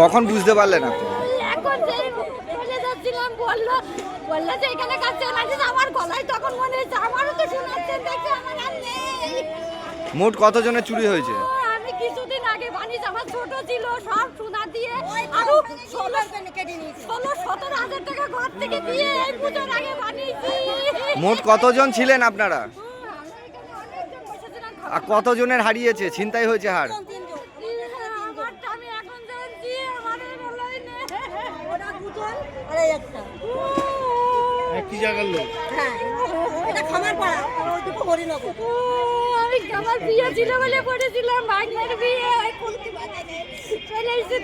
কখন বুঝতে পারলেন আপনি? এখন যে চলে যাচ্ছিলাম বলল বলল যে এখানে কাছে লাগছে আমার গলায় তখন মনে হচ্ছে আমারও তো শোনাচ্ছে দেখে আমার আর নেই। মোট কতজনের চুরি হয়েছে? আমি কিছুদিন আগে বানিয়েছি আমার ছোট ছিল সব সোনা দিয়ে আরও ষোলো ষোলো সতেরো হাজার টাকা ঘর থেকে দিয়ে এই পুজোর আগে বানিয়েছি। মোট কতজন ছিলেন আপনারা? আর কতজনের হারিয়েছে? ছিনতাই হয়েছে হার আমারটা আমি এখন জানছি আমার বলাই নেই এই একটা। কি জায়গার লোক? হ্যাঁ এটা খামার পাড়া ওইটুকু হরিনগর। আমি আমার বিয়ে ছিল বলে পড়েছিলাম ভাগ্নের বিয়ে। কুলতি বাজারে চলে এসেছি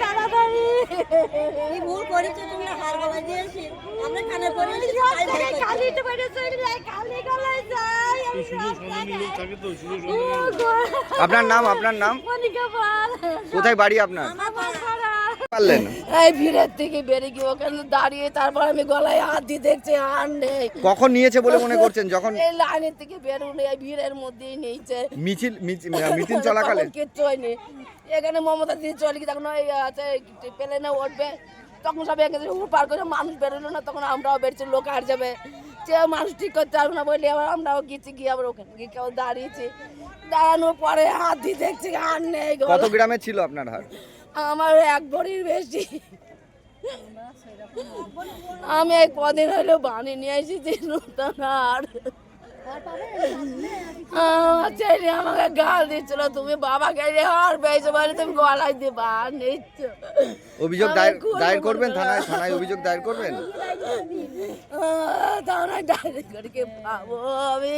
কি ভুল করেছ তুমি হার গলায় দিয়েছি। আমরা কানে। কালি তো কালি গলায় যাই আপনার নাম আপনার নাম? কোথায় বাড়ি আপনার? পারলেন? এই ভিড়ের থেকে বেরিয়ে গিয়ে ওখানে দাঁড়িয়ে তারপর আমি গলায় হাত দিয়ে দেখছি আর নেই। কখন নিয়েছে বলে মনে করছেন? যখন এই লাইনের থেকে বেরোলে এই ভিড়ের মধ্যেই নিয়েছে। মিছিল মিটিং চলাকালে? কিচ্ছু হয়নি। এখানে মমতা দিয়ে চলে গিয়ে তখন ওই আছে প্লেনে উঠবে। তখন সব এখানে পার করে মানুষ বেরোলো না তখন আমরাও বেরোচ্ছি লোক আর যাবে। সে মানুষ ঠিক করতে পারব না বলে আবার আমরাও গেছি গিয়ে আবার ওখানে গিয়ে কেউ দাঁড়িয়েছি। দাঁড়ানোর পরে হাত দিয়ে দেখছি আর নেই কত গ্রামে ছিল আপনার হার আমার এক ভরির বেশি। আমি এই কদিন হলো বানিয়ে নিয়ে এসেছি নতুন আর। আমার ছেলে আমাকে গাল দিচ্ছিল তুমি বাবাকে রে হার পেয়েছ বলে তুমি গলায় দিয়ে বার নিচ্ছ অভিযোগ দায়ের দায়ের। করবেন? থানায় থানায় অভিযোগ দায়ের করবেন? তাহলে ডাইরেক্ট করে পাবো আমি।